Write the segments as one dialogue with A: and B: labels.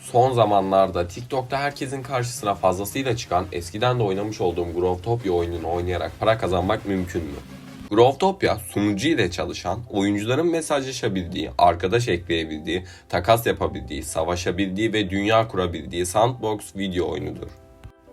A: Son zamanlarda TikTok'ta herkesin karşısına fazlasıyla çıkan eskiden de oynamış olduğum Growtopia oyununu oynayarak para kazanmak mümkün mü? Growtopia sunucu ile çalışan, oyuncuların mesajlaşabildiği, arkadaş ekleyebildiği, takas yapabildiği, savaşabildiği ve dünya kurabildiği sandbox video oyunudur.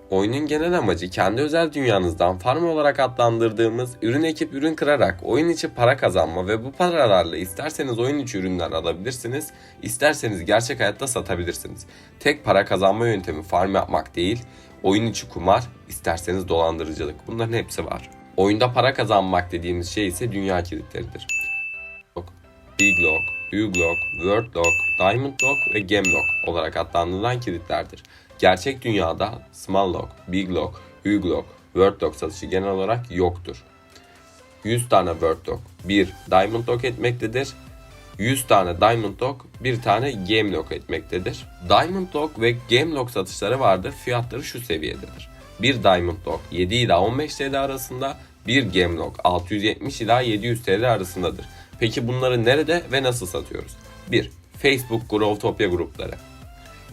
A: Oyunun genel amacı kendi özel dünyanızdan farm olarak adlandırdığımız ürün ekip ürün kırarak oyun içi para kazanma ve bu paralarla isterseniz oyun içi ürünler alabilirsiniz, isterseniz gerçek hayatta satabilirsiniz. Tek para kazanma yöntemi farm yapmak değil, oyun içi kumar, isterseniz dolandırıcılık. Bunların hepsi var. Oyunda para kazanmak dediğimiz şey ise dünya kilitleridir. Big Lock, Huge Lock, World Lock, Diamond Lock ve Game Lock olarak adlandırılan kilitlerdir. Gerçek dünyada Small Lock, Big Lock, Huge Lock, World Lock satışı genel olarak yoktur. 100 tane World Lock, 1 Diamond Lock etmektedir. 100 tane Diamond Lock, bir tane Game Lock etmektedir. Diamond Lock ve Game Lock satışları vardır. Fiyatları şu seviyededir. Bir Diamond Lock 7 ila 15 TL arasında, bir Game Lock 670 ila 700 TL arasındadır. Peki bunları nerede ve nasıl satıyoruz? 1. Facebook Growtopia grupları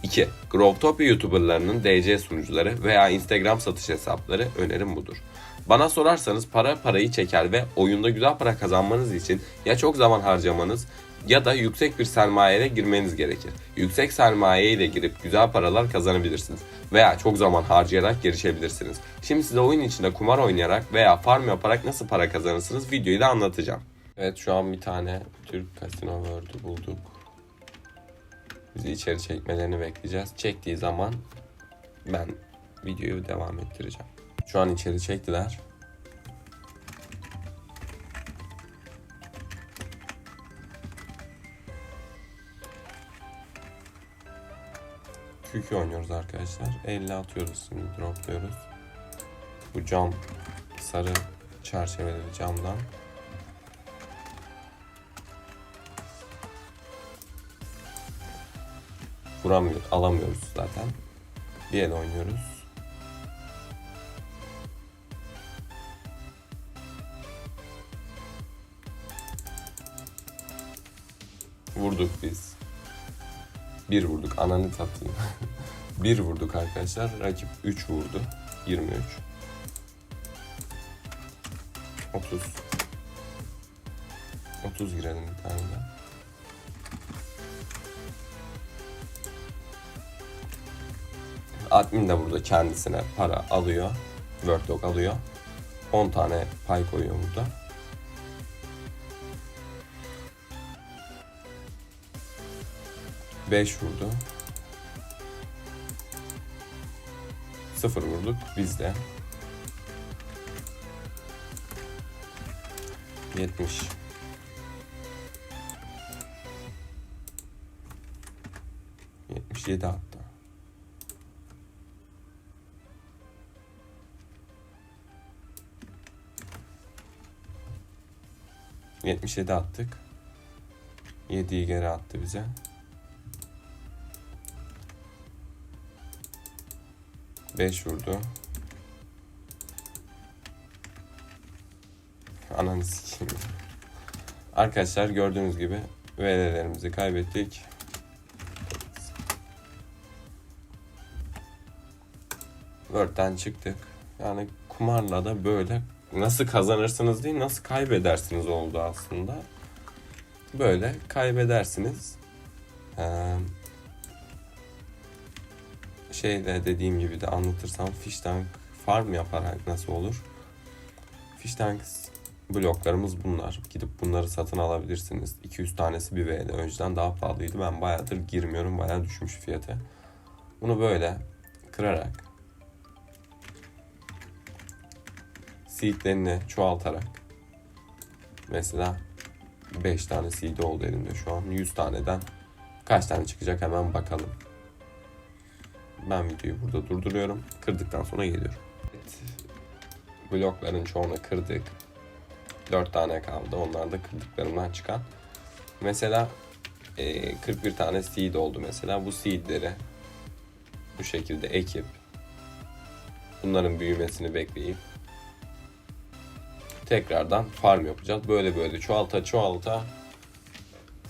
A: 2. Growtopia YouTuberlarının DC sunucuları veya Instagram satış hesapları önerim budur. Bana sorarsanız para parayı çeker ve oyunda güzel para kazanmanız için ya çok zaman harcamanız ya da yüksek bir sermayeye girmeniz gerekir. Yüksek sermaye ile girip güzel paralar kazanabilirsiniz veya çok zaman harcayarak gelişebilirsiniz. Şimdi size oyun içinde kumar oynayarak veya farm yaparak nasıl para kazanırsınız videoyu da anlatacağım. Evet şu an bir tane Türk Casino World'u bulduk. Bizi içeri çekmelerini bekleyeceğiz. Çektiği zaman ben videoyu devam ettireceğim. Şu an içeri çektiler. Kükü oynuyoruz arkadaşlar. 50 atıyoruz şimdi dropluyoruz. Bu cam sarı çerçeveli camdan vuramıyor, alamıyoruz zaten. Bir el oynuyoruz. Vurduk biz. Bir vurduk. Ananı satayım. bir vurduk arkadaşlar. Rakip 3 vurdu. 23. 30. 30 girelim bir tane daha. Admin de burada kendisine para alıyor. Wordlock alıyor. 10 tane pay koyuyor burada. Beş vurdu. Sıfır vurduk bizde. 70. Yetmiş yedi hatta. 77 attık. 7'yi geri attı bize. Beş vurdu. Ananı sikeyim. Arkadaşlar gördüğünüz gibi VL'lerimizi kaybettik. Word'den çıktık. Yani kumarla da böyle nasıl kazanırsınız değil nasıl kaybedersiniz oldu aslında. Böyle kaybedersiniz. Ee, şeyde dediğim gibi de anlatırsam fish tank farm yaparak nasıl olur? Fish tank bloklarımız bunlar. Gidip bunları satın alabilirsiniz. 200 tanesi bir V'de. Önceden daha pahalıydı. Ben bayağıdır girmiyorum. Bayağı düşmüş fiyatı. Bunu böyle kırarak seedlerini çoğaltarak mesela 5 tane seed oldu elimde şu an 100 taneden kaç tane çıkacak hemen bakalım. Ben videoyu burada durduruyorum. Kırdıktan sonra geliyorum. Evet. Blokların çoğunu kırdık. 4 tane kaldı. Onlar da kırdıklarımdan çıkan. Mesela e, 41 tane seed oldu mesela. Bu seedleri bu şekilde ekip bunların büyümesini bekleyip tekrardan farm yapacağız. Böyle böyle çoğalta çoğalta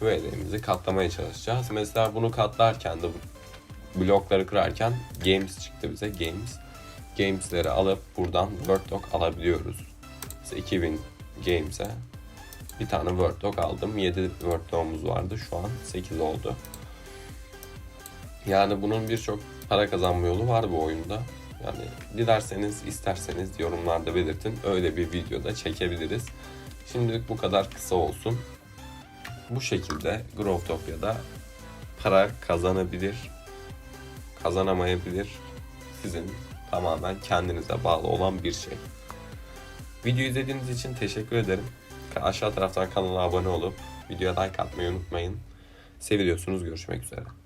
A: böylelerimizi katlamaya çalışacağız. Mesela bunu katlarken de blokları kırarken games çıktı bize games. Games'leri alıp buradan Word doc alabiliyoruz. Mesela 2000 games'e bir tane Word doc aldım. 7 Word doc'umuz vardı. Şu an 8 oldu. Yani bunun birçok para kazanma yolu var bu oyunda. Yani dilerseniz isterseniz yorumlarda belirtin. Öyle bir videoda çekebiliriz. Şimdilik bu kadar kısa olsun. Bu şekilde Growtopia'da para kazanabilir, kazanamayabilir. Sizin tamamen kendinize bağlı olan bir şey. Video izlediğiniz için teşekkür ederim. Aşağı taraftan kanala abone olup videoya like atmayı unutmayın. Seviliyorsunuz. Görüşmek üzere.